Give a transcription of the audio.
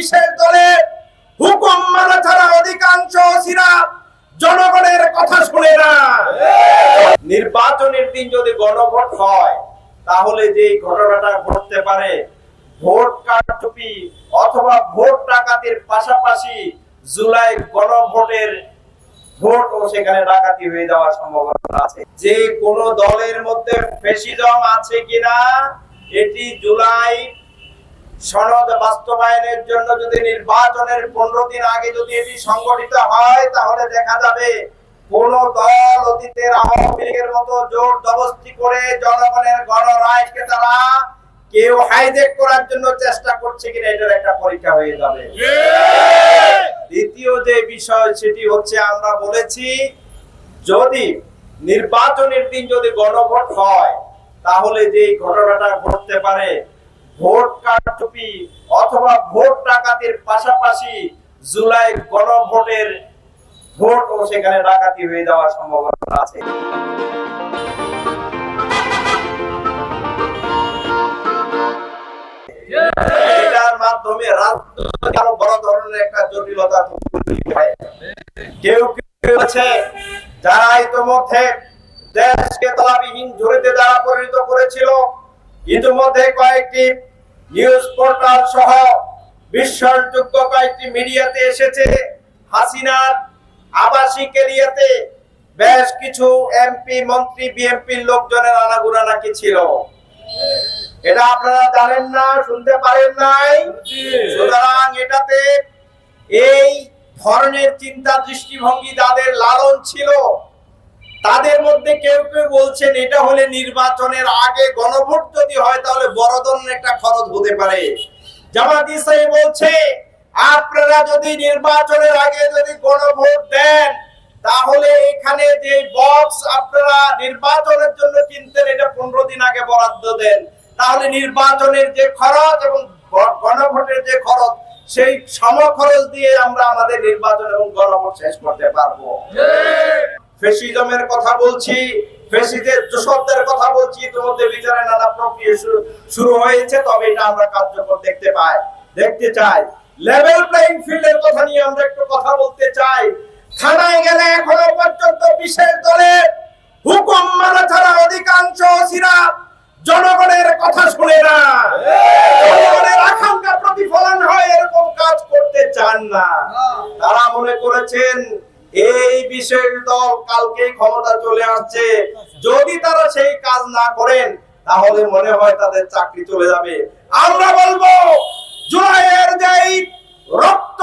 বিশেষ দলের হুকুম মানা ছাড়া অধিকাংশ ওসিরা জনগণের কথা শুনে না। নির্বাচনের দিন যদি গণভোট হয়, তাহলে যে ঘটনাটা ঘটতে পারে, ভোট কারচুপি অথবা ভোট ডাকাতির পাশাপাশি জুলাই গণভোটের ভোট ও সেখানে ডাকাতি হয়ে যাওয়ার সম্ভাবনা আছে। যে কোন দলের মধ্যে ফেসিজম আছে কিনা, এটি জুলাই সনদ বাস্তবায়নের জন্য যদি নির্বাচনের পনেরো দিন আগে যদি এটি সংগঠিত হয়, তাহলে দেখা যাবে কোন দল অতীতের আওয়ামী লীগের মতো জোর জবস্তি করে জনগণের গণরায়কে তারা কেউ হাইজেক করার জন্য চেষ্টা করছে কিনা এটার একটা পরীক্ষা হয়ে যাবে। দ্বিতীয় যে বিষয় সেটি হচ্ছে আমরা বলেছি, যদি নির্বাচনের দিন যদি গণভোট হয়, তাহলে যে ঘটনাটা ঘটতে পারে ভোট কারচুপি অথবা ভোট ডাকাতির পাশাপাশি জুলাই গণভোটের ভোট ও সেখানে ডাকাতি হয়ে যাওয়ার সম্ভাবনা আছে। মাধ্যমে রাজনৈতিক আরও বড় ধরনের একটা জটিলতা কেউ কেউ আছে যারা ইতিমধ্যে দেশকে তলাবিহীন ঝুড়িতে যারা পরিণত করেছিল। ইতিমধ্যে কয়েকটি নিউজ পোর্টাল সহ বিশ্বাসযোগ্য কয়েকটি মিডিয়াতে এসেছে হাসিনার আবাসিক এরিয়াতে বেশ কিছু এমপি, মন্ত্রী বিএনপির লোকজনের আনাগুনা নাকি ছিল? এটা আপনারা জানেন না, শুনতে পারেন নাই? সুতরাং এটাতে এই ধরনের চিন্তা দৃষ্টিভঙ্গি যাদের লালন ছিল তাদের মধ্যে কেউ কেউ বলছেন, এটা হলে নির্বাচনের আগে গণভোট যদি হয়, তাহলে বড় ধরনের একটা খরচ হতে পারে। জামাত ইসলামী বলছে, আপনারা যদি নির্বাচনের আগে যদি গণভোট দেন, তাহলে এখানে যে বক্স আপনারা নির্বাচনের জন্য কিনতেন, এটা পনেরো দিন আগে বরাদ্দ দেন। তাহলে নির্বাচনের যে খরচ এবং গণভোটের যে খরচ, সেই সম খরচ দিয়ে আমরা আমাদের নির্বাচন এবং গণভোট শেষ করতে পারব। ফেসিজমের কথা বলছি ফেসিদের দোষকদের কথা বলছি ইতিমধ্যে বিচারে নানা প্রক্রিয়া শুরু- হয়েছে তবে এটা আমরা কার্যকর দেখতে পাই দেখতে চাই। লেভেল প্লেইং ফিল্ডের কথা নিয়ে আমরা একটু কথা বলতে চাই। থানায় গেলে এখনও পর্যন্ত বিশেষ দলের হুকুম মানা ছাড়া অধিকাংশ ওসিরা জনগণের কথা শুনে না। জনগণের আকাঙ্ক্ষা প্রতিফলন হয় এরকম কাজ করতে চান না। তারা মনে করেছেন এই বিশেষ দল কালকে ক্ষমতা চলে আসছে। যদি তারা সেই কাজ না করেন, তাহলে মনে হয় তাদের চাকরি চলে যাবে। আমরা বলব, জুলাইয়ের যেই রক্ত